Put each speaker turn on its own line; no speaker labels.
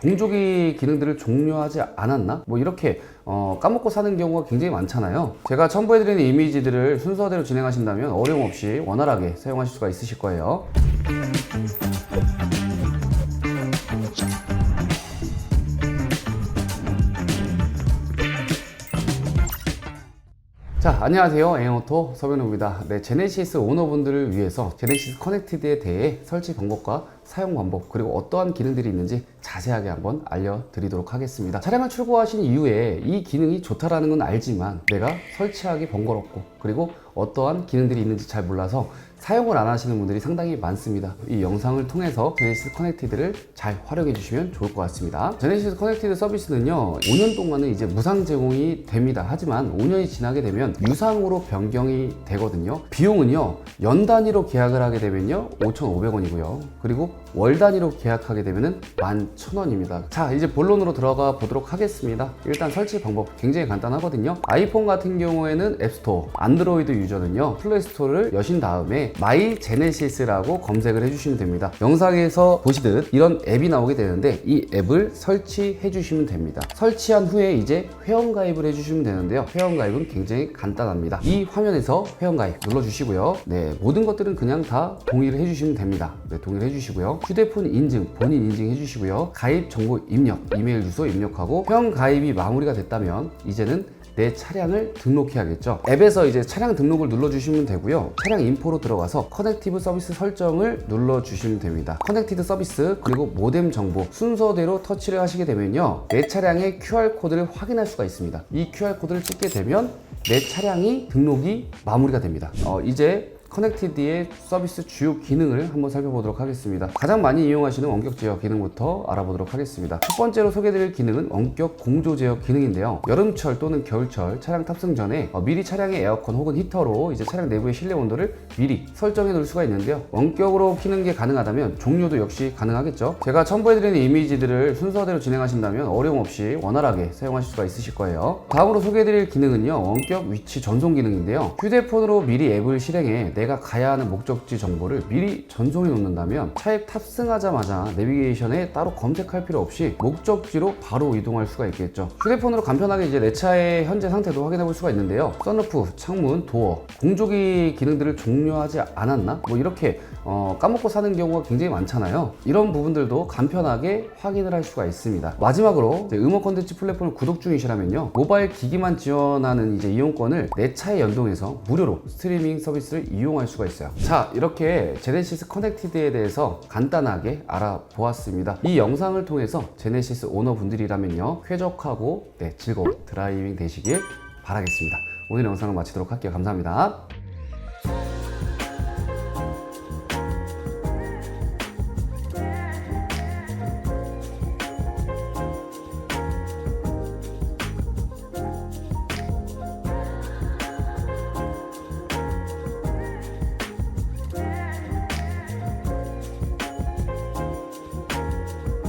공조기 기능들을 종료하지 않았나? 뭐 이렇게 어, 까먹고 사는 경우가 굉장히 많잖아요. 제가 첨부해드리는 이미지들을 순서대로 진행하신다면 어려움 없이 원활하게 사용하실 수가 있으실 거예요. 자, 안녕하세요. 앵오토 서변우입니다. 네, 제네시스 오너분들을 위해서 제네시스 커넥티드에 대해 설치 방법과 사용 방법, 그리고 어떠한 기능들이 있는지 자세하게 한번 알려드리도록 하겠습니다. 차량을 출고하신 이후에 이 기능이 좋다라는 건 알지만 내가 설치하기 번거롭고 그리고 어떠한 기능들이 있는지 잘 몰라서 사용을 안 하시는 분들이 상당히 많습니다. 이 영상을 통해서 제네시스 커넥티드를 잘 활용해 주시면 좋을 것 같습니다. 제네시스 커넥티드 서비스는요, 5년 동안은 이제 무상 제공이 됩니다. 하지만 5년이 지나게 되면 유상으로 변경이 되거든요. 비용은요, 연 단위로 계약을 하게 되면요, 5,500원이고요. 그리고 월 단위로 계약하게 되면은 11,000원입니다. 자, 이제 본론으로 들어가 보도록 하겠습니다. 일단 설치 방법 굉장히 간단하거든요. 아이폰 같은 경우에는 앱스토어, 안드로이드 유저는요, 플레이스토어를 여신 다음에 마이 제네시스라고 검색을 해주시면 됩니다. 영상에서 보시듯 이런 앱이 나오게 되는데 이 앱을 설치해 주시면 됩니다. 설치한 후에 이제 회원 가입을 해주시면 되는데요. 회원 가입은 굉장히 간단합니다. 이 화면에서 회원 가입 눌러주시고요. 네, 모든 것들은 그냥 다 동의를 해주시면 됩니다. 네, 동의를 해주시고요. 휴대폰 인증, 본인 인증 해주시고요. 가입 정보 입력, 이메일 주소 입력하고 회원 가입이 마무리가 됐다면 이제는 내 차량을 등록해야겠죠. 앱에서 이제 차량 등록을 눌러주시면 되고요. 차량 인포로 들어가서 커넥티브 서비스 설정을 눌러주시면 됩니다. 커넥티드 서비스 그리고 모뎀 정보 순서대로 터치를 하시게 되면요. 내 차량의 QR코드를 확인할 수가 있습니다. 이 QR코드를 찍게 되면 내 차량이 등록이 마무리가 됩니다. 어, 이제 커넥티드의 서비스 주요 기능을 한번 살펴보도록 하겠습니다. 가장 많이 이용하시는 원격 제어 기능부터 알아보도록 하겠습니다. 첫 번째로 소개드릴 기능은 원격 공조 제어 기능인데요. 여름철 또는 겨울철 차량 탑승 전에 어, 미리 차량의 에어컨 혹은 히터로 이제 차량 내부의 실내 온도를 미리 설정해 놓을 수가 있는데요. 원격으로 키는 게 가능하다면 종료도 역시 가능하겠죠. 제가 첨부해드리는 이미지들을 순서대로 진행하신다면 어려움 없이 원활하게 사용하실 수가 있으실 거예요. 다음으로 소개해드릴 기능은요. 원격 위치 전송 기능인데요. 휴대폰으로 미리 앱을 실행해 내가 가야 하는 목적지 정보를 미리 전송해 놓는다면 차에 탑승하자마자 내비게이션에 따로 검색할 필요 없이 목적지로 바로 이동할 수가 있겠죠. 휴대폰으로 간편하게 이제 내 차의 현재 상태도 확인해 볼 수가 있는데요. 썬루프, 창문, 도어, 공조기 기능들을 종료하지 않았나? 뭐 이렇게 어, 까먹고 사는 경우가 굉장히 많잖아요. 이런 부분들도 간편하게 확인을 할 수가 있습니다. 마지막으로 음원 콘텐츠 플랫폼을 구독 중이시라면요. 모바일 기기만 지원하는 이제 이용권을 내 차에 연동해서 무료로 스트리밍 서비스를 이 용할 수가 있어요. 자, 이렇게 제네시스 커넥티드에 대해서 간단하게 알아보았습니다. 이 영상을 통해서 제네시스 오너분들이라면요. 쾌적하고 네, 즐거운 드라이빙 되시길 바라겠습니다. 오늘 영상을 마치도록 할게요. 감사합니다.